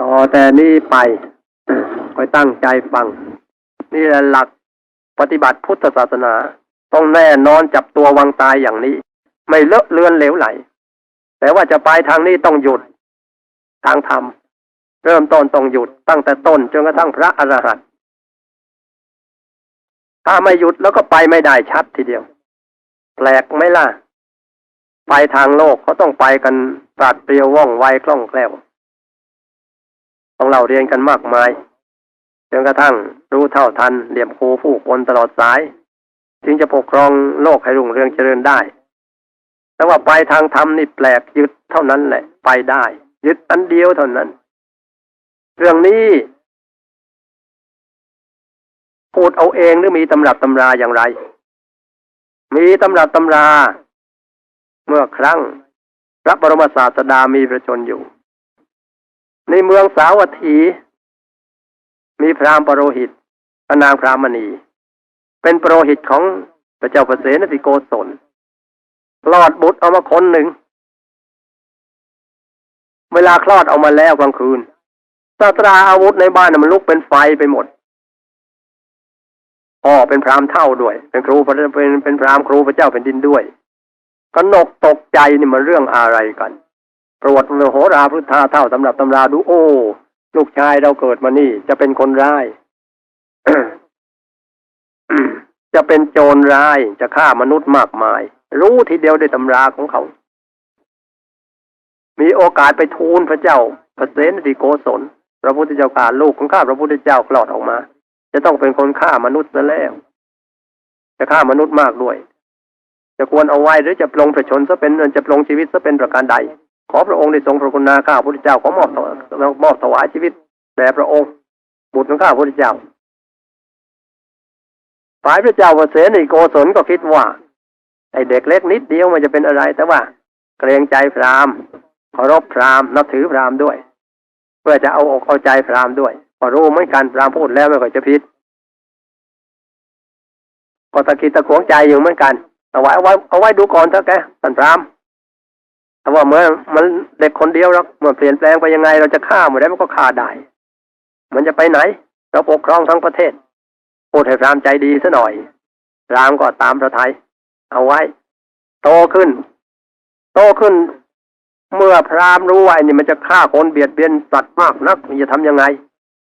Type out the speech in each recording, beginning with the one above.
ต่อแต่นี้ไปคอยตั้งใจฟัง นี่แหละหลักปฏิบัติพุทธศาสนา ต้องแน่นอนจับตัววางตายอย่างนี้ ไม่เลอะเลือนเหลวไหล แต่ว่าจะไปทางนี้ต้องหยุด ทางธรรม เริ่มต้นต้องหยุดตั้งแต่ต้นจนกระทั่งพระอรหันต์ถ้าไม่หยุดแล้วก็ไปไม่ได้ชัดทีเดียว แปลกไหมล่ะ ไปทางโลกเขาต้องไปกันปราดเปรียวว่องไวคล่องแคล่ว ต้องเราเรียนกันมากมายจนกระทั่งรู้เท่าทันเหลี่ยมครูผู้คนตลอดสาย จึงจะปกครองโลกให้รุ่งเรืองเจริญได้ แต่ว่าไปทางธรรมนี่แปลกยึดเท่านั้นแหละ ไปได้ ยึดอันเดียวเท่านั้น เรื่องนี้พูดเอาเองหรือมีตำรับตำราอย่างไร มีตำรับตำรา เมื่อครั้งพระบรมศาสดามีประชนอยู่ ในเมืองสาวัตถี มีพราหมณ์ปรโรหิตพระนางพรามณี เป็นปรโรหิตของพระเจ้าประเสนติโกศลคลอดบุตรเอามาคนหนึ่ง เวลาคลอดเอามาแล้วกลางคืนสตราอาวุธในบ้านมันลุกเป็นไฟไปหมดพ่อเป็นพรามเท่าด้วย เป็นครูเป็นเป็นเป็นพรามครูพระเจ้าเป็นดินด้วยกนกตกใจนี่มันเรื่องอะไรกัน ตระวจโหราพุทธาเท่าสำหรับตำราดูโอ้ลูกชายเราเกิดมานี่ จะเป็นคนร้ายจะเป็นโจรร้ายจะฆ่ามนุษย์มากมาย รู้ทีเดียวด้วยตำราของเขา มีโอกาสไปทูลพระเจ้าพระเสนติโกศลพระพุทธเจ้าการลูกของข้าพระพุทธเจ้าคลอดออกมา จะต้องเป็นคนฆ่ามนุษย์ซะแล้ว จะฆ่ามนุษย์มากด้วย จะควรเอาไว้หรือจะปลงประชนซะเป็นจะปลงชีวิตซะเป็นประการใด ขอพระองค์ได้ทรงพระคุณาข้าพระพุทธเจ้าขอมอบมอบถวายชีวิตแด่พระองค์บุตรของข้าพระพุทธเจ้าฝ่ายพระเจ้าเสนิโกศลก็คิดว่าไอเด็กเล็กนิดเดียวมันจะเป็นอะไรแต่ว่า เกรงใจพราหมณ์เคารพพราหมณ์นับถือพราหมณ์ด้วย เพื่อจะเอาอกเอาใจพราหมณ์ด้วยพอรู้เหมือนกันพราหมณ์พูดแล้วไม่ค่อยจะผิดก็ตะคิดตะขวงใจอยู่เหมือนกันเอาไว้เอาไว้เอาไว้ดูก่อนเถอะแกท่านพราหมณ์ แต่ว่าเมื่อมันเด็กคนเดียวแล้วเมื่อเปลี่ยนแปลงไปยังไง เราจะฆ่ามันได้มันก็ฆ่าได้มันจะไปไหน เราปกครองทั้งประเทศพูดให้พรามใจดีซะหน่อยรามก็ตามพระไทย เอาไว้ โตขึ้น โตขึ้น เมื่อพรามรู้ว่านี่มันจะฆ่าคนเบียดเบียนสัตว์มากนักมันจะทำยังไง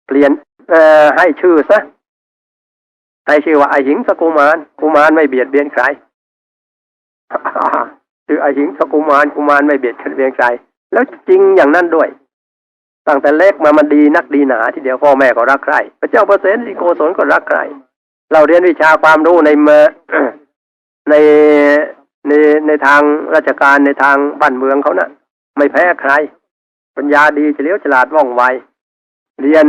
เปลี่ยน เอ่อให้ชื่อซะให้ชื่อว่าไอหิงสกุมารกุมารไม่เบียดเบียนใคร ชื่อไอหิงสกุมารกุมารไม่เบียดเบียนใครแล้วจริงอย่างนั้นด้วย ตั้งแต่เล็กมามันดีนักดีหนาทีเดียวพ่อแม่ก็รักใครพระเจ้าเปรตสิโกศลก็รักใครเราเรียนวิชาความรู้ในเมในในในทางราชการในทางบ้านเมืองเขานะ่ะ ไม่แพ้ใคร ปัญญาดีเฉลียวฉลาดว่องไว เรียน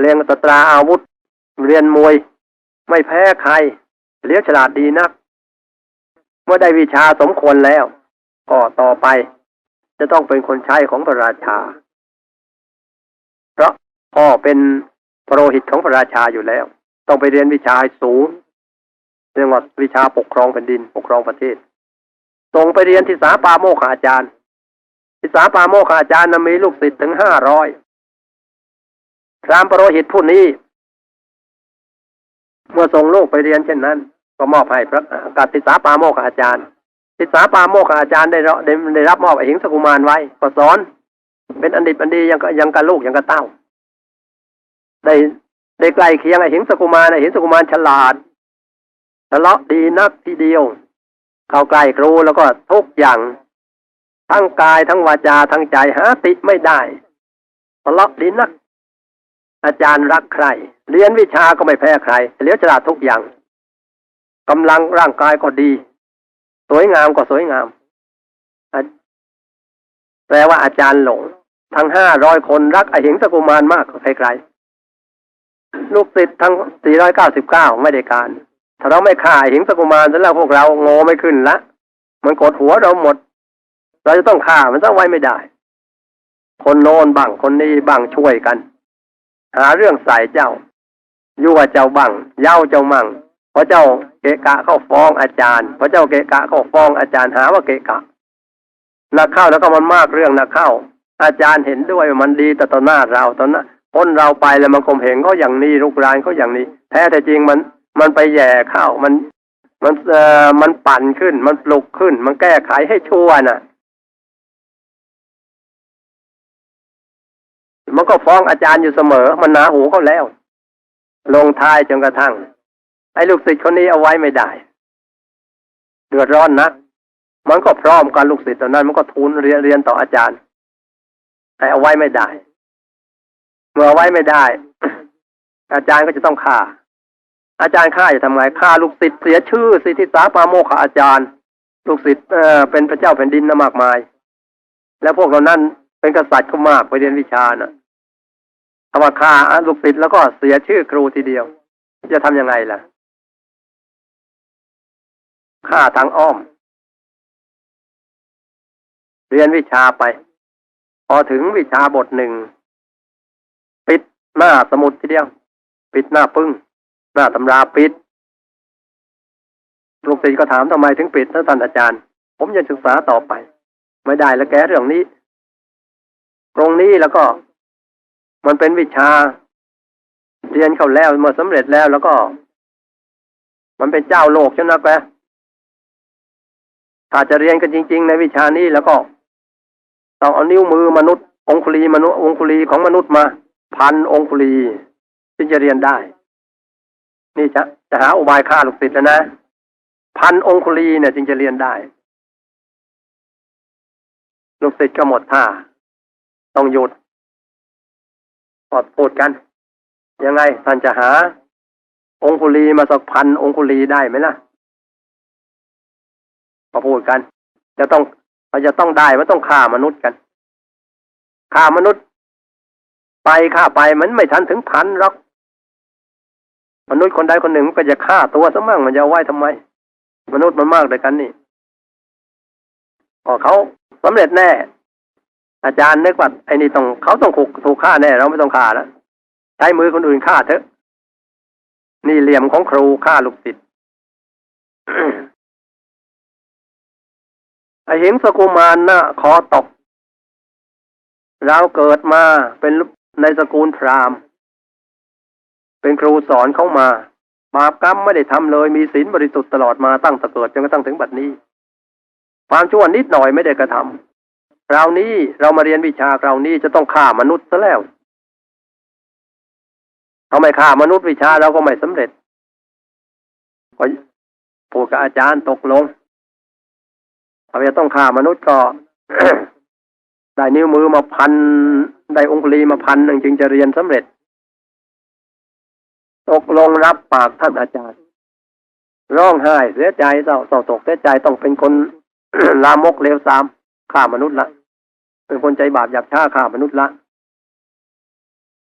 เรียนสตราอาวุธ เรียนมวย ไม่แพ้ใครเฉลียวฉลาดดีนัก มื่อได้วิชาสมควรแล้ว ก็ต่อไป จะต้องเป็นคนใช้ของพระราชา เพราะพ่อเป็นพระโรหิตของพระราชาอยู่แล้ว ต้องไปเรียนวิชาสูงเรียกว่าวิชาปกครองแผ่นดิน ปกครองประเทศส่งไปเรียนที่สาปาโมกอาจารย์ที่สาปาโมกอาจารย์นั้นมีลูกศิษย์ถึงห้าร้อยพรามปรโรหิตผู้นี้ เมื่อส่งลูกไปเรียนเช่นนั้น ก็มอบให้พระกับทิสาปาโมกอาจารย์ทิสาปาโมกอาจารย์ได้รับได้ได้รับมอบไอหิงสกุมารไว้ก็สอน เป็นอันดิบอันดียังกับยังกับลูกยังกับเต้า ได้ได้ใกล้เคียงไอหิงสกุมารไอหิงสกุมารฉลาดทะเลาะดีนักทีเดียว เข้าใกล้ครูแล้วก็ทุกอย่าง ทั้งกายทั้งวาจาทั้งใจหาติไม่ได้ทะเลาะดีนัก อาจารย์รักใคร เรียนวิชาก็ไม่แพ้ใครเลี้ยวฉลาดทุกอย่าง กำลังร่างกายก็ดี สวยงามก็สวยงาม แปลว่าอาจารย์หลง ทั้งห้าร้อยคนรักไอหิงสกุมารมากกว่าใครๆลูกศิษย์ทั้งสี่ร้อยเก้าสิบเก้าไม่ได้การ ถ้าเราไม่ฆ่าไอหิงสกุมารแล้วพวกเราโง่ไม่ขึ้นละ มันกดหัวเราหมด เราจะต้องฆ่ามันซะไว้ไม่ได้ คนโน้นบังคนนี้บังช่วยกัน หาเรื่องใส่เจ้ายั่วเจ้าบังเย้าเจ้ามั่งพอเจ้า เกะกะเข้าฟ้องอาจารย์พอเจ้าเกะกะเข้าฟ้องอาจารย์หาว่าเกะกะนักเข้าแล้วก็มันมากเรื่องนักเข้า อาจารย์เห็นด้วยมันดีแต่ต่อหน้าเราตอนนั้นพ้นเราไปแล้วมันคมเห็นเขาอย่างนี้ลูกรานเขาอย่างนี้ แท้แต่จริงมันมันไปแย่เข้ามันมันเอ่อมันปั่นขึ้น มันปลุกขึ้น มันแก้ไขให้ชั่วน่ะ มันก็ฟ้องอาจารย์อยู่เสมอ มันหนาหูเขาแล้ว ลงท้ายจนกระทั่ง ไอ้ลูกศิษย์คนนี้เอาไว้ไม่ได้ เดือดร้อนนักมันก็พร้อมกันลูกศิษย์ตอนนั้น มันก็ทูลเรียนเรียนต่ออาจารย์แต่เอาไว้ไม่ได้ เมื่อเอาไว้ไม่ได้ อาจารย์ก็จะต้องฆ่า อาจารย์ฆ่าจะทำไงฆ่าลูกศิษย์เสียชื่อสิทธิสาปาโมขอาจารย์ ลูกศิษย์เออเป็นพระเจ้าแผ่นดินนะมากมาย แล้วพวกเรานั้นเป็นกษัตริย์เขามากไปเรียนวิชานะเอามาฆ่าลูกศิษย์แล้วก็เสียชื่อครูทีเดียว จะทำยังไงล่ะ ฆ่าทางอ้อม เรียนวิชาไป พอถึงวิชาบทหนึ่ง ปิดหน้าสมุดทีเดียว ปิดหน้าปึ้ง หน้าตำราปิดลูกศิษย์ก็ถามทำไมถึงปิดท่านอาจารย์ ผมยังศึกษาต่อไป ไม่ได้แล้วแกเรื่องนี้ ตรงนี้แล้วก็ มันเป็นวิชา เรียนเข้าแล้วเมื่อสำเร็จแล้วแล้วก็ มันเป็นเจ้าโลกใช่ไหมแก ถ้าจะเรียนกันจริง ๆ ในวิชานี้แล้วก็ต้องเอานิ้วมือมนุษย์ องคุลีมนุษย์องคุลีของมนุษย์มา พันองคุลีจึงจะเรียนได้ นี่จะจะหาอุบายฆ่าลูกศิษย์แล้วนะพันองคุลีเนี่ยจึงจะเรียนได้ ลูกศิษย์ก็หมดท่า ต้องหยุดพอพูดกัน ยังไงท่านจะหา องคุลีมาสักพันองคุลีได้ไหมล่ะ พอพูดกัน จะต้องเราจะต้องได้มันต้องฆ่ามนุษย์กันฆ่ามนุษย์ ไปฆ่าไปมันไม่ทันถึงพันหรอกมนุษย์คนใดคนหนึ่งมันก็จะฆ่าตัวซะมั่งมันจะเอาไว้ทำไม มนุษย์มันมากด้วยกันนี่พอเขาสำเร็จแน่ อาจารย์นึกว่าไอ้นี่ต้องเขาต้องถูกถูกฆ่าแน่ เราไม่ต้องฆ่าแล้วใช้มือคนอื่นฆ่าเถอะ นี่เหลี่ยมของครูฆ่าลูกศิษย์ หิงสกุมารนะ่ะขอตก เราเกิดมาเป็นในสกุลพราหมณ์ เป็นครูสอนเขามา บาปกรรมไม่ได้ทำเลย มีศีลบริสุทธิ์ตลอดมาตั้งแต่เกิดจนกระทั่งถึงบัดนี้ ความชั่วนิดหน่อยไม่ได้กระทำคราวนี้เรามาเรียนวิชาคราวนี้จะต้องฆ่ามนุษย์ซะแล้วทำไมฆ่ามนุษย์วิชาเราก็ไม่สำเร็จก็พูดกับอาจารย์ตกลง ถ้าจะต้องฆ่ามนุษย์ก็ได้นิ้วมือมาพัน ได้องคุลีมาพันหนึ่งจึงจะเรียนสำเร็จ ตกลงรับปากท่านอาจารย์ ร้องไห้เสียใจเศร้าเศร้าตกเสียใจต้องเป็นคนลามกเลวทรามฆ่ามนุษย์ละ เป็นคนใจบาปหยาบช้าฆ่ามนุษย์ละ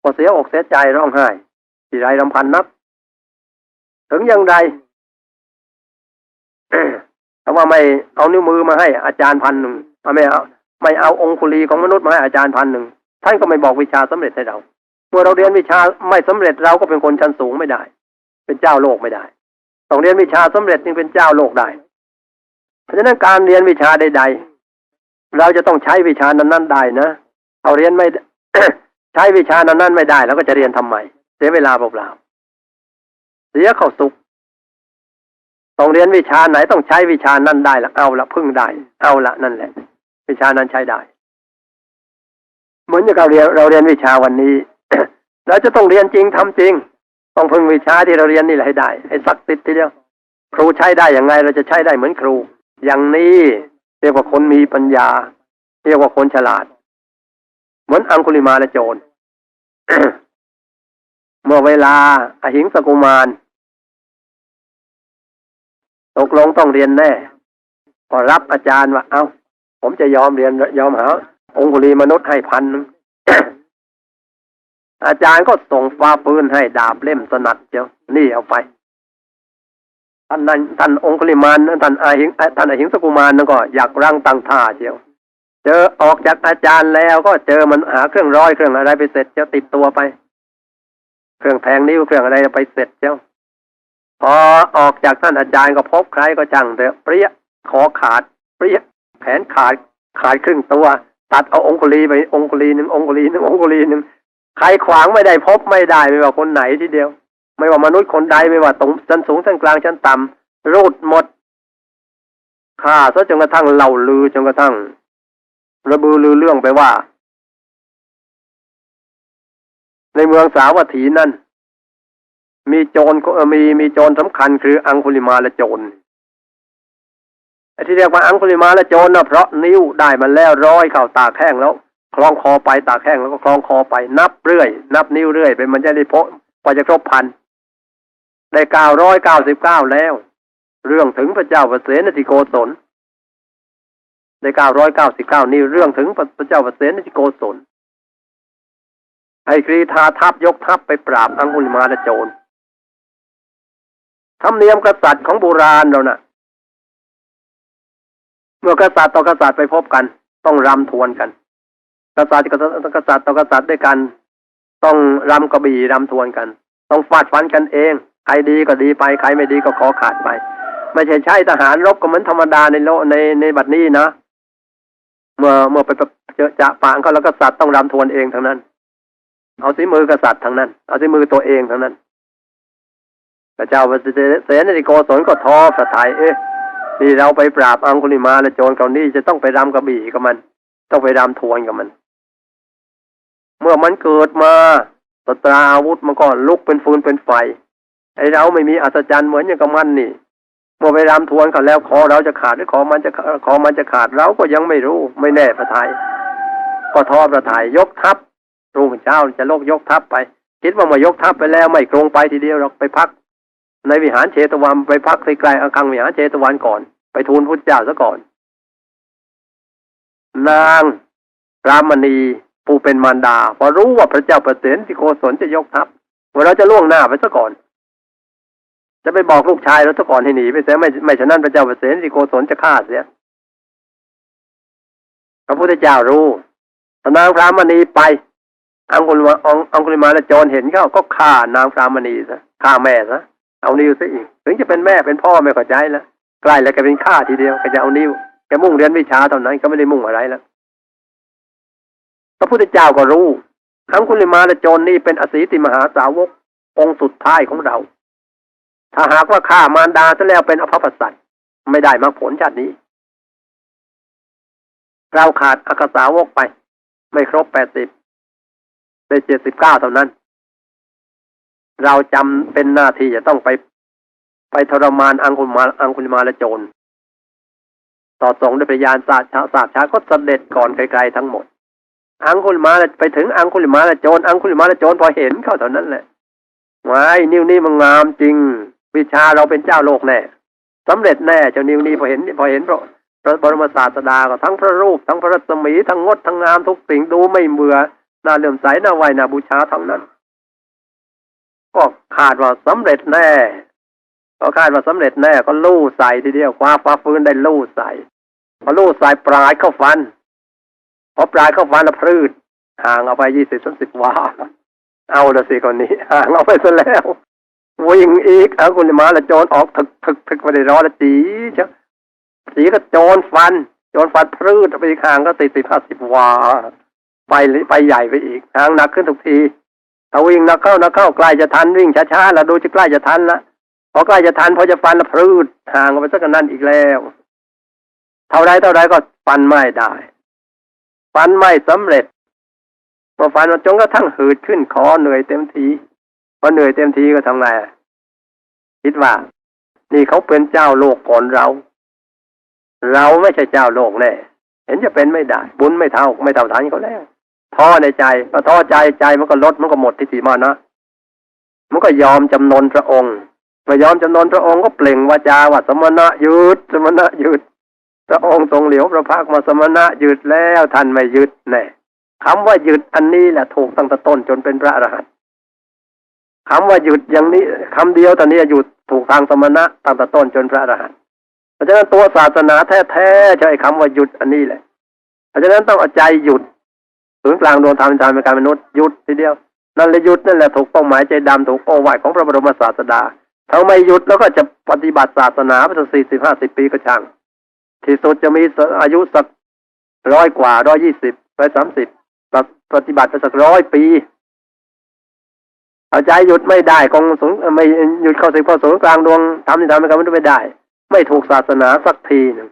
พอเสียอกเสียใจร้องไห้ที่ไรรำพันนักถึงยังใด ถ้าว่าไม่เอานิ้วมือมาให้อาจารย์พันหนึ่งไม่เอาไม่เอาองคุลีของมนุษย์มาให้อาจารย์พันหนึ่งท่านก็ไม่บอกวิชาสำเร็จให้เรา เมื่อเราเรียนวิชาไม่สำเร็จเราก็เป็นคนชั้นสูงไม่ได้ เป็นเจ้าโลกไม่ได้ต้องเรียนวิชาสำเร็จจึงเป็นเจ้าโลกได้ เพราะฉะนั้นการเรียนวิชาใด ๆ เราจะต้องใช้วิชานั้นๆได้นะเอาเรียนไม่ใช้วิชานั้นๆไม่ได้ แล้วก็จะเรียนทำไมเสียเวลาเปล่าๆเสียเข้าสุก ต้องเรียนวิชาไหนต้องใช้วิชานั้นได้ละเอาละพึ่งได้ เอาละนั่นแหละ วิชานั้นใช้ได้ เหมือนอย่างเราเรียนเราเรียนวิชาวันนี้เราจะต้องเรียนจริงทำจริง ต้องพึ่งวิชาที่เราเรียนนี่แหละให้ได้ให้สักติดทีเดียวครูใช้ได้อย่างไงเราจะใช้ได้เหมือนครู อย่างนี้เรียกว่าคนมีปัญญา เรียกว่าคนฉลาด เหมือนอังคุลิมาและโจรเมื่อเวลาอหิงสกุมาร ตกลงต้องเรียนแน่ พอรับอาจารย์ว่าเอา้า ผมจะยอมเรียนยอมหา องคุลีมนุษย์ให้พันนึงอาจารย์ก็ส่งฟ้าปืนให้ดาบเล่มสนัดเจ้านี่เอาไปท่านนั้นท่านองคุลิมานท่านอาหิงท่านอาหิงสกุมารนั่นก็อยากร่างตั้งท่าเชียว เจอออกจากอาจารย์แล้วก็เจอมันหาเครื่องร้อยเครื่องอะไรไปเสร็จเจ้าติดตัวไป เครื่องแทงนิ้วเครื่องอะไรไปเสร็จเจ้า พอออกจากท่านอาจารย์ก็พบใครก็จังเถอะเปรี้ยคอขาดเปรี้ยแขนขาดขาดครึ่งตัว ตัดเอาองคุลีไปองคุลีหนึ่งองคุลีหนึ่งองคุลีหนึ่งใครขวางไม่ได้พบไม่ได้ไม่ว่าคนไหนทีเดียว ไม่ว่ามนุษย์คนใดไม่ว่าตรงชั้นสูงชั้นกลางชั้นต่ำรูดหมดฆ่าซะจนกระทั่งเล่าลือจนกระทั่ง ระบือลือเรื่องไปว่า ในเมืองสาวัตถีนั่น มีโจรมีมีโจรสำคัญคืออังคุลิมาละโจรไอ้ที่เรียกว่าอังคุลิมาละโจรนะเพราะนิ้วได้มันแล้วร้อยเข่าตากแห้งแล้ว คล้องคอไปตากแห้งแล้วก็คล้องคอไปนับเรื่อย นับนิ้วเรื่อยไปมันจะได้พบกว่าจะครบพันได้เก้าร้อยเก้าสิบเก้าแล้ว เรื่องถึงพระเจ้าประเสนติโกศลได้เก้าร้อยเก้าสิบเก้านี่เรื่องถึงพระเจ้าประเสนติโกศลให้กรีธาทัพยกทัพไปปราบอังคุลิมาละโจร ธรรมเนียมกษัตริย์ของโบราณเรานะ่ะ เมื่อกษัตริย์ต่อกษัตริย์ไปพบกัน ต้องรำทวนกัน กษัตริย์กับกษัตริย์ต่อกษัตริย์ด้วยกัน ต้องรำกระบี่รำทวนกัน ต้องฟาดฟันกันเอง ใครดีก็ดีไป ใครไม่ดีก็ขอขาดไป ไม่ใช่ใช้ทหารรบก็เหมือนธรรมดาในโลในในบัดนี้นะ เมื่อเมื่อไปเจอจะปางเขาแล้วกษัตริย์ต้องรำทวนเองทั้งนั้น เอาสีมือกษัตริย์ทั้งนั้น เอาสีมือตัวเองทั้งนั้น พระเจ้าพระเสนติโกศลก็ท้อพระทัยเอ๊ะนี่เราไปปราบอังคุลิมาและโจรเก่านี้จะต้องไปรำกระบี่กับมัน ต้องไปรำทวนกับมัน เมื่อมันเกิดมาสตราอาวุธมันก็ลุกเป็นฟืนเป็นไฟไอเราไม่มีอัศจรรย์เหมือนอย่างกับมันนี่เมื่อไปรำทวนกันแล้วคอเราจะขาดหรือคอมันจะคอมันจะขาดเราก็ยังไม่รู้ ไม่แน่พระทัยก็ท้อพระทัยยกทัพรุ่งเช้าจะลกยกทัพไป คิดว่ามายกทัพไปแล้วไม่กรงไปทีเดียวเราไปพัก ในวิหารเชตวันไปพักใกลๆอาคังวิหารเชตวันก่อน ไปทูลพุทธเจ้าซะก่อน นางรามณีผู้เป็นมารดา พอรู้ว่าพระเจ้าประเสนที่โกศลจะยกทัพว่าเราจะล่วงหน้าไปซะก่อน จะไปบอกลูกชายเราซะก่อนให้หนีไปเสียไม่ไม่ฉะนั้นพระเจ้าประเสนที่โกศลจะฆ่าเสียพระพุทธเจ้ารู้นางพรามณีไปอังคุลมาอังคุลมาละจรเห็นเขาก็ฆ่านางพรามณีซะฆ่าแม่ซะ เอานิ้วซะอีก ถึงจะเป็นแม่เป็นพ่อไม่เข้าใจแล้วใกล้แล้วแกเป็นข้าทีเดียวแกจะเอานิ้วแกมุ่งเรียนวิชาเท่านั้นก็ไม่ได้มุ่งอะไรแล้วพระพุทธเจ้าก็รู้ทั้งคุณลิมาและโจรนี่เป็นอสีติมหาสาวก องค์สุดท้ายของเรา ถ้าหากว่าฆ่ามารดาซะแล้วเป็นอภพสัตว์ไม่ได้มาผลชาตินี้ เราขาดอักษาวกไป ไม่ครบแปดสิบได้เจ็ดสิบเก้าเท่านั้น เราจำเป็นหน้าที่จะต้องไปไปทรมานอังคุลมาอังคุลมาละโจรต่อส่งด้วยพยานศาสชาศาสชาก็เสด็จก่อนไกลๆทั้งหมด อังคุลมาไปถึงอังคุลมาละโจรอังคุลมาละโจรพอเห็นเข้าเท่านั้นแหละว้นิ้วนี้มันงามจริง วิชาเราเป็นเจ้าโลกแน่สำเร็จแน่เจ้านิ้วนี้พอเห็นพอเห็นพระพระบรมศาสดาก็ทั้งพระรูป ทั้งพระรัศมีทั้งงดทั้งงามทุกสิ่งดูไม่เบื่อน่าเลื่อมใสน่าไหวน่าบูชาทั้งนั้น ก็คาดว่าสำเร็จแน่ ก็คาดว่าสำเร็จแน่ ก็ลู่ใส่ทีเดียวคว้าฟ้าฟื้นได้ลู่ใส่พอลู่ใส่ปลายเข้าฟันพอปลายเข้าฟันแล้วพืชห่างเอาไปยี่สิบสามสิบวาเอาละสิคนนี้ห่างเอาไปซะแล้ววิ่งอีกเอาคุณมาละโจรออกถึกถึกถึกไปได้รอละจีจ้าจีก็โจรฟัน โจรฟันพืชไปอีกห่างก็ติดสิบห้าสิบวาไปไปใหญ่ไปอีกห่างหนักขึ้นทุกที ถ้าวิ่งนักเข้านักเข้าใกล้จะทันวิ่งช้าๆแล้วดูจะใกล้จะทันละพอใกล้จะทันพอจะฟันละพืชห่างออกไปสักนั้นอีกแล้ว เท่าไรเท่าไรก็ฟันไม่ได้ ฟันไม่สำเร็จพอฟันมันจนกระทั่งหืดขึ้นคอเหนื่อยเต็มทีพอเหนื่อยเต็มทีก็ทำไงคิดว่า นี่เขาเป็นเจ้าโลกก่อนเรา เราไม่ใช่เจ้าโลกแน่เห็นจะเป็นไม่ได้ บุญไม่เท่าไม่เท่าทันเขาแล้ว ท้อในใจพอท้อใจใจมันก็ลดมันก็หมดทิฏฐิมานะมันก็ยอมจำนนพระองค์มื่อยอมจำนนพระองค์ก็เปล่งวาจาว่าสมณะหยุดสมณะหยุดพระองค์ทรงเหลียวพระพักมาสมณะหยุดแล้วท่านไม่หยุดแน่คำว่าหยุดอันนี้แหละถูกตั้งแต่ต้นจนเป็นพระอรหันต์คำว่าหยุดอย่างนี้คำเดียวตอนนี้หยุดถูกทางสมณะตั้งแต่ต้นจนพระอรหันต์เพราะฉะนั้นตัวศาสนาแท้ๆใช่คำว่าหยุดอันนี้แหละ เพราะฉะนั้นต้องเอาใจหยุด ถึงกลางดวงธรรมเป็นธรรมเป็นการมนุษย์หยุดทีเดียว นั่นเลยหยุดนั่นแหละถูกเป้าหมายใจดำถูกโอวาทของพระบรมศาสดาถ้าไม่หยุดแล้วก็จะปฏิบัติศาสนาไปถึงสี่สิบห้าสิบปีก็ช่างที่สุดจะมีอายุสักร้อยกว่าร้อยยี่สิบร้อยสามสิบปฏิบัติไปสักร้อยปีเอาใจหยุดไม่ได้กองสงไม่หยุดเข้าสิงเข้าสงกลางดวงทำนี่ทำไม่กันไม่ได้ ไม่ถูกศาสนาสักทีหนึ่ง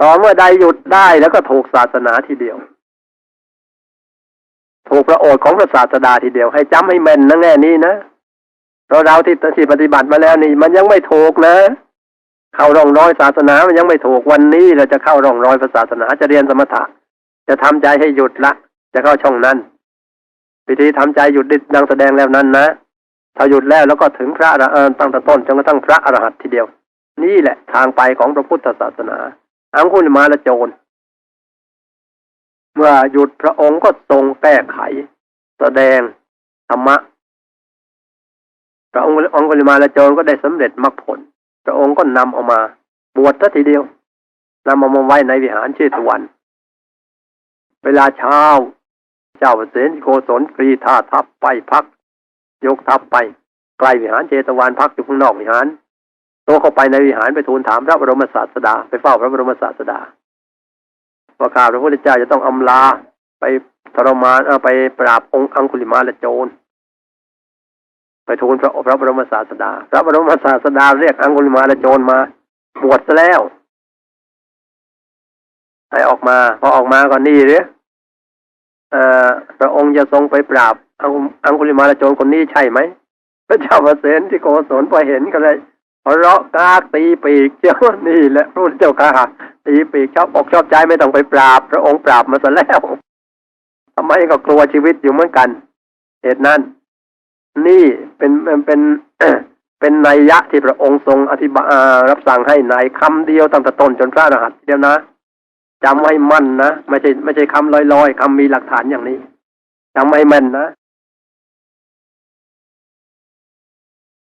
ต่อเมื่อใดหยุดได้แล้วก็ถูกศาสนาทีเดียว ถูกพระโอษฐ์ของพระศาสดาทีเดียวให้จำให้แม่นนะแง่นี้นะเราเราที่ที่ปฏิบัติมาแล้วนี่ มันยังไม่ถูกนะเข้าร่องรอยศาสนามันยังไม่ถูกวันนี้เราจะเข้าร่องรอยศาสนาจะเรียนสมถะ จะทำใจให้หยุดละ จะเข้าช่องนั้นวิธีทำใจหยุดดังแสดงแล้วนั้นนะถ้าหยุดแล้วแล้วก็ถึงพระอรหันต์ตั้งแต่ต้นจนกระทั่งพระอรหันต์ทีเดียว นี่แหละทางไปของพระพุทธศาสนาอังคุลิมาละโจร เมื่อหยุดพระองค์ก็ทรงแก้ไข แสดงธรรมะพระองค์องคุลิมาละโจรก็ได้สำเร็จมรรคผล พระองค์ก็นำเอามา บวชทัทีเดียวนำเอามาไว้ในวิหารเชตวัน เวลาเช้า เจ้าเสนโกศลกรีธาทัพไปพัก ยกทัพไปใกล้วิหารเชตวันพักอยู่ข้างนอกวิหารตัวเข้าไปในวิหารไปทูลถามพระบรมศาสดา ไปเฝ้าพระบรมศาสดา ว่าข้าพระพุทธเจ้าจะต้องอำลาไปทรมานเอาไปปราบองค์อังคุลิมาละโจรไปทูลพระพระบรมศาสดา พระบรมศาสดาเรียกอังคุลิมาละโจรมาบวชซะแล้วให้ออกมา พอออกมาก็นี่หรือเอ่อพระองค์จะทรงไปปราบอังคุลิมาละโจรคนนี้ใช่ไหมพระเจ้าประเสนที่โกศลพอเห็นก็เลยเราะกากตีปีกเจ้านี่แหละพระเจ้าค่ะ ตีปีกชอบอกชอบใจไม่ต้องไปปราบ พระองค์ปราบมาซะแล้วทำไมก็กลัวชีวิตอยู่เหมือนกัน เหตุนั้น นี่เป็นเป็นเป็นเป็นนัยยะที่พระองค์ทรงอธิบายรับสั่งให้ในคำเดียวตั้งแต่ต้นจนพระรหันต์ทีเดียวนะจำไว้มั่นนะไม่ใช่ไม่ใช่คำลอยๆคำมีหลักฐานอย่างนี้จำไว้แม่นนะ